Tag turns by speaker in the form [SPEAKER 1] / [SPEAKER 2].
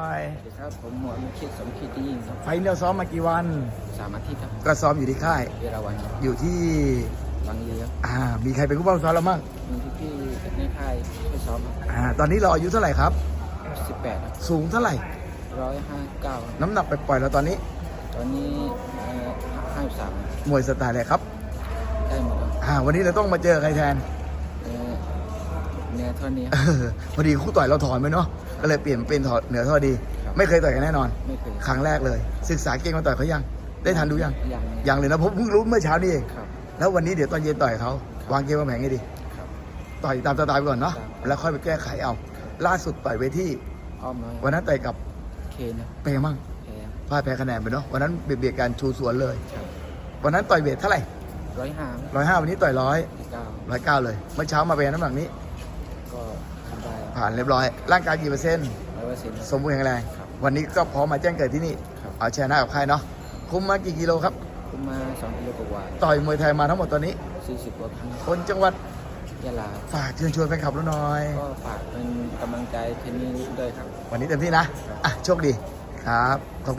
[SPEAKER 1] ไป
[SPEAKER 2] สวัสดีครับผมหมวดมุคิดสมคิดที่ยิ่งครับ
[SPEAKER 1] ไฟล์เราซ้อมมากี่วัน
[SPEAKER 2] สามอาทิตย์ครับ
[SPEAKER 1] ก็ซ้อมอยู่ที่ค่าย
[SPEAKER 2] เวลาวันครับ
[SPEAKER 1] อยู่ที่
[SPEAKER 2] บางเรียครับ
[SPEAKER 1] อ่า มีใครเป็นผู้บังคับซ้อมเราบ้าง
[SPEAKER 2] มีพี่ๆในค่ายช่วยซ้อมครับ
[SPEAKER 1] อ่าตอนนี้เราอายุเท่าไหร่ครับ
[SPEAKER 2] สิบแปดครับ
[SPEAKER 1] สูงเท่าไหร่
[SPEAKER 2] ร้อยห้าเก้า
[SPEAKER 1] น้ำหนักไปปล่อยๆเราตอนนี้
[SPEAKER 2] ตอนนี้ห้าสาม
[SPEAKER 1] มวยสไตล์อะไรครับ
[SPEAKER 2] ได้หมดครับ
[SPEAKER 1] อ่าวันนี้เราต้องมาเจอใครแทน
[SPEAKER 2] เอ่อ เนื้อเท่านี้ค
[SPEAKER 1] เอ
[SPEAKER 2] รับ
[SPEAKER 1] อพอดีคู่ต่อยเราถอนไปเนาะก็เลยเปลี่ยนเป็นถอดเหนือเท่าดี
[SPEAKER 2] ครับ
[SPEAKER 1] ไม่เคยต่อยกันแน่นอน
[SPEAKER 2] ไม่เคย
[SPEAKER 1] ครั้งแรกเลย ศึกษาเก่งมาต่อยเขายัง ได้ทันดูยัง
[SPEAKER 2] ยัง
[SPEAKER 1] ยังเลยนะผมเพิ่งรู้เมื่อเช้านี่เอง
[SPEAKER 2] ครับ
[SPEAKER 1] แล้ววันนี้เดี๋ยวตอนเย็นต่อยเขา
[SPEAKER 2] ครับ
[SPEAKER 1] วางเกมวางแผนไงดี
[SPEAKER 2] ครับ
[SPEAKER 1] ต่อยตามสไตล์ไปก่อนเนาะ
[SPEAKER 2] ครับ
[SPEAKER 1] แล้วค่อยไปแก้ไขเอา ล่าสุดต่อยเวที
[SPEAKER 2] อ้อมน้อย
[SPEAKER 1] วันนั้นต่อยกับ
[SPEAKER 2] เคนนะ
[SPEAKER 1] เป็นไงมั่ง
[SPEAKER 2] แพ้
[SPEAKER 1] พลาดแพ้คะแนนไปเนาะวันนั้นเบียดเบียดกันชูสวนเลย
[SPEAKER 2] ครับ
[SPEAKER 1] วันนั้นต่อยเวทเท่าไหร่
[SPEAKER 2] ร้อยห้า
[SPEAKER 1] ร้อยห้าวันนี้ต่อยร้อย
[SPEAKER 2] ที่เก้า
[SPEAKER 1] ร้อยเก้าเลยเมื่อเช้ามาเป็นน้ำหนักนี้
[SPEAKER 2] ก็ทำได้
[SPEAKER 1] ผ่านเรียบร้อย ร่างกายกี่เปอร์เซ็นต์
[SPEAKER 2] ร้อยเปอร์เซ็นต์
[SPEAKER 1] สมบูรณ์แข็งแรง
[SPEAKER 2] ครับ
[SPEAKER 1] วันนี้ก็พร้อมมาแจ้งเกิดที่นี่
[SPEAKER 2] ครับ
[SPEAKER 1] เอาชนะกับใครเนาะคุมมากี่กิโลครับ
[SPEAKER 2] ผมมาสองกิโลกว่า
[SPEAKER 1] ต่อยมวยไทยมาทั้งหมดตอนนี้
[SPEAKER 2] สี่สิบกว่าครั้ง
[SPEAKER 1] คนจังหวัด
[SPEAKER 2] ยะลา
[SPEAKER 1] ฝากเชิญชวนแฟนคลับเราหน่อย
[SPEAKER 2] ก็ฝากเป็นกำลังใจเทนนี้ด้วยครับ
[SPEAKER 1] วันนี้เต็มที่นะอะโชคดีครับขอบคุณ